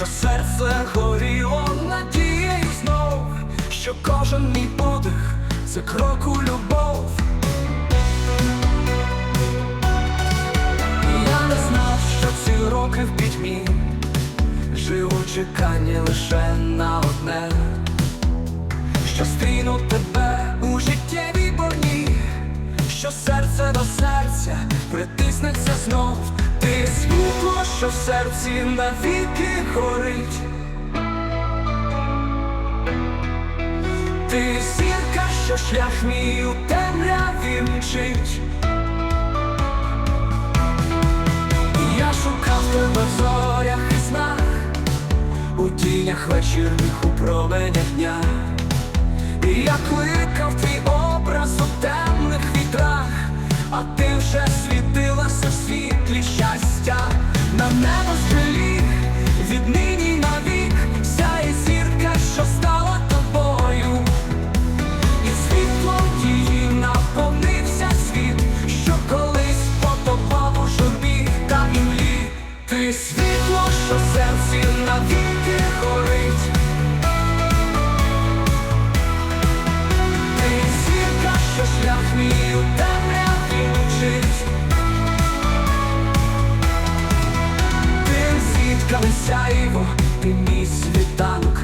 що серце горіло надією знов, що кожен мій подих це крок у любов. Я не знав, що ці роки в пітьмі Жив у чеканні лише на одне, що стріну тебе у життєвій борні, що серце до серця притиснеться знов, ти світло, що в серці навіки горить. Ти зірка, що шлях мій у темряві мчить. Я шукав тебе в зорях і снах, у тінях вечірніх у променях дня. І я кликав твій образ у темних вітрах, а ти вже світилася в світлі щастя, на небо стрілі, віднині Зіткали сяйво, ти мій світанок,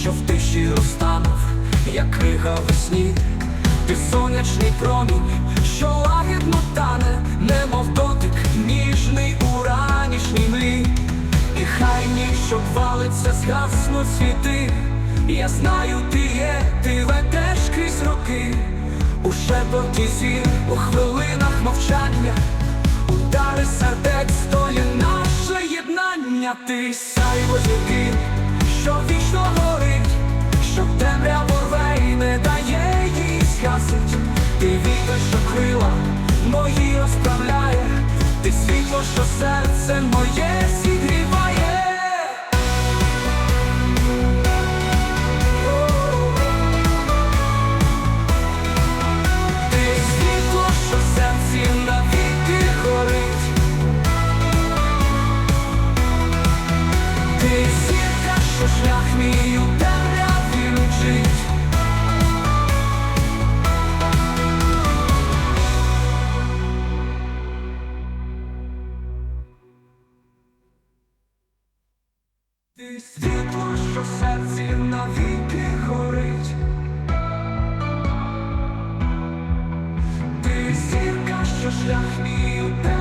що в тиші розтанув, як крига весні, ти сонячний промінь, що лагідно тане, немов дотик, ніжний у ранішній млі, і хай ніч, що валиться, згаснуть світи. Я знаю, ти є, ти ведеш крізь роки, у шепоті зір, у хвилинах мовчання. Удари сердець єднання, ти сяйво зірки, що вічно горить, що темряву рве і не дає їй згасить. Ти вітер, що крила мої розправляє, ти світло, що серце моє зігріває. Шлях мій у темряві мчить. Ти світло, що в серці навіки горить. Ти зірка, що шлях мій у темряві